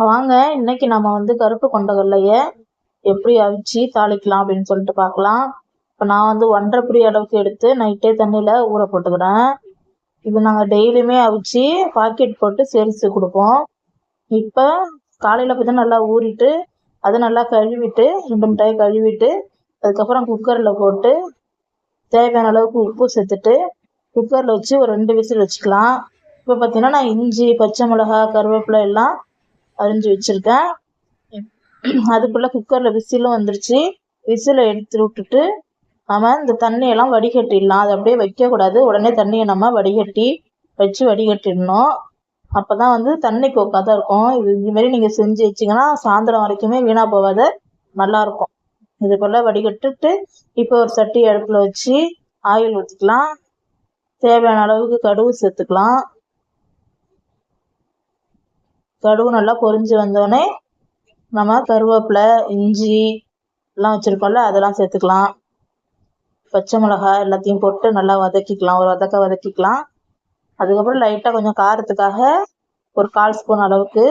வாங்க இன்னைக்கு நம்ம வந்து கருப்பு கொண்டக்கடலைய எப்படி அவிச்சு தாளிக்கலாம் அப்படின்னு சொல்லிட்டு பார்க்கலாம். இப்போ நான் வந்து ஒன்றரை பிடி அளவுக்கு எடுத்து நைட்டே தண்ணியில் ஊற போட்டுக்கிறேன். இது நாங்கள் டெய்லியுமே அவிச்சு பாக்கெட் போட்டு சேல்ஸு கொடுப்போம். இப்போ காலையில் பார்த்தா நல்லா ஊறிட்டு அதை நல்லா கழுவிட்டு ரெண்டு மிட்டாய் கழுவிட்டு அதுக்கப்புறம் குக்கரில் போட்டு தேவையான அளவுக்கு உப்பு சேர்த்துட்டு குக்கரில் வச்சு ஒரு ரெண்டு விசில் வச்சுக்கலாம். இப்போ பார்த்தீங்கன்னா நான் இஞ்சி பச்சை மிளகா கருவேப்பிலை எல்லாம் அரிஞ்சு வச்சுருக்கேன். அதுக்குள்ளே குக்கரில் விசிலும் வந்துருச்சு. விசிலை எடுத்து விட்டுட்டு நம்ம இந்த தண்ணியெல்லாம் வடிகட்டிடலாம். அதை அப்படியே வைக்கக்கூடாது உடனே தண்ணியை நம்ம வடிகட்டி வச்சு வடிகட்டிடணும். அப்போ தான் வந்து தண்ணி கோக்காக தான் இருக்கும். இது இதுமாரி நீங்கள் செஞ்சு வச்சிங்கன்னா சாயந்தரம் வரைக்குமே வீணாக போகாத. நல்லாயிருக்கும் இது போல் வடிகட்டுட்டு இப்போ ஒரு சட்டி அடுப்பில் வச்சு ஆயில் ஊற்றிக்கலாம் தேவையான அளவுக்கு கடுகு சேர்த்துக்கலாம். கடுகு நல்லா பொரிஞ்சு வந்தோடனே நம்ம கருவேப்பிலை இஞ்சி எல்லாம் வச்சுருக்கோம்ல அதெல்லாம் சேர்த்துக்கலாம். பச்சை மிளகாய் எல்லாத்தையும் போட்டு நல்லா வதக்கிக்கலாம் ஒரு வதக்க வதக்கிக்கலாம். அதுக்கப்புறம் லைட்டாக கொஞ்சம் காரத்துக்காக ஒரு கால் ஸ்பூன் அளவுக்கு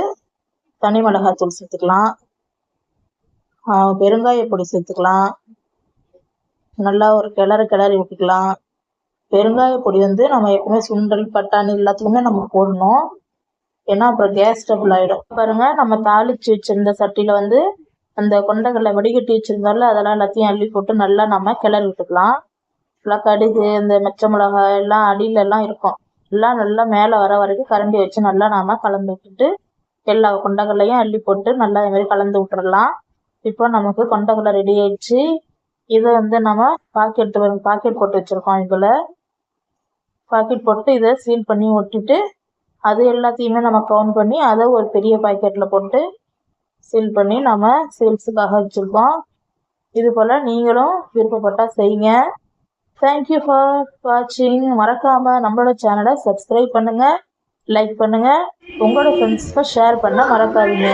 தனி மிளகாய் தூள் சேர்த்துக்கலாம் பெருங்காய பொடி சேர்த்துக்கலாம். நல்லா ஒரு கிளறு கிளறி விட்டுக்கலாம் பெருங்காய பொடி வந்து நம்ம எப்பவுமே சுண்டல் பட்டாணி எல்லாத்துக்குமே நம்ம போடணும். ஏன்னா அப்புறம் கேஸ் டபுள் ஆகிடும் பாருங்க நம்ம தாளித்து வச்சுருந்த சட்டியில் வந்து அந்த கொண்டக்கடலை வடிகட்டி வச்சுருந்தாலும் அதெல்லாம் எல்லாத்தையும் அள்ளி போட்டு நல்லா நம்ம கிளறி விட்டுக்கலாம். நல்லா கடுகு இந்த மெச்ச மிளகாய் எல்லாம் அடியிலெல்லாம் இருக்கும். எல்லாம் நல்லா மேலே வர வரைக்கும் கரண்டி வச்சு நல்லா நாம் கலந்து விட்டுட்டு எல்லா கொண்டக்கடலையும் அள்ளி போட்டு நல்லா இதுமாரி கலந்து விட்டுறலாம். இப்போ நமக்கு கொண்டக்கடலை ரெடி ஆயிடுச்சு. இதை வந்து நம்ம பாக்கெட் பாக்கெட் போட்டு வச்சுருக்கோம் இதில். பாக்கெட் போட்டு இதை சீல் பண்ணி ஒட்டிட்டு அது எல்லாத்தையுமே நம்ம கவுண்ட் பண்ணி அதை ஒரு பெரிய பாக்கெட்டில் போட்டு சீல் பண்ணி நம்ம சேல்ஸுக்காக வச்சுருக்கோம். இது போல் நீங்களும் விருப்பப்பட்டால் செய்யுங்க. தேங்க்யூ ஃபார் வாட்சிங் மறக்காமல் நம்மளோட சேனலை சப்ஸ்கிரைப் பண்ணுங்கள் லைக் பண்ணுங்கள் உங்களோட ஃப்ரெண்ட்ஸ்க்கு ஷேர் பண்ண மறக்காதீங்க.